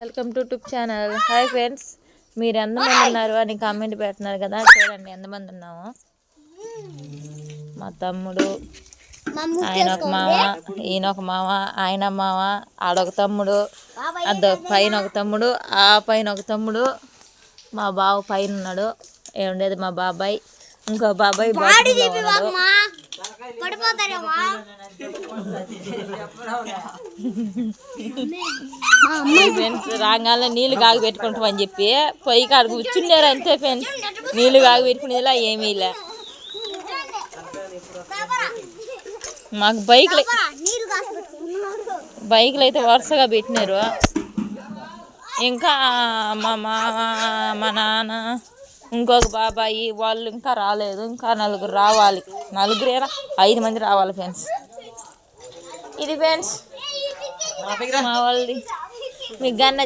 Welcome to YouTube channel. Hi friends. మీరు ఎంతమంది ఉన్నారు అని కామెంట్ పెడుతున్నారు కదా? చూడండి ఎంతమంది ఉన్నాము? మా తమ్ముడు ఆయన ఒక మామ ఈయన ఒక మామ ఆయన మామ ఆడొక తమ్ముడు అద్ద పైన ఒక తమ్ముడు ఆ పైన ఒక తమ్ముడు మా బావ పైన ఉన్నాడు. ఏముండేది మా బాబాయ్ ఇంకో బాబాయ్ ఫ్రెండ్స్ రాగానే నీళ్ళు కాగి పెట్టుకుంటామని చెప్పి పొయ్యి కాడ కూర్చున్నారు అంతే ఫ్రెండ్స్ నీళ్ళు కాగి పెట్టుకునేదిలా ఏమీ లే. మాకు బైక్లు బైక్లు అయితే వరుసగా పెట్టినారు. ఇంకా మా మామ మా నాన్న ఇంకొక బాబాయి వాళ్ళు ఇంకా రాలేదు. ఇంకా నలుగురు రావాలి. నలుగురేరా ఐదు మంది రావాలి ఫ్రెండ్స్. ఇది ఫ్రెండ్స్. మా వాళ్ళది. మీకు గన్న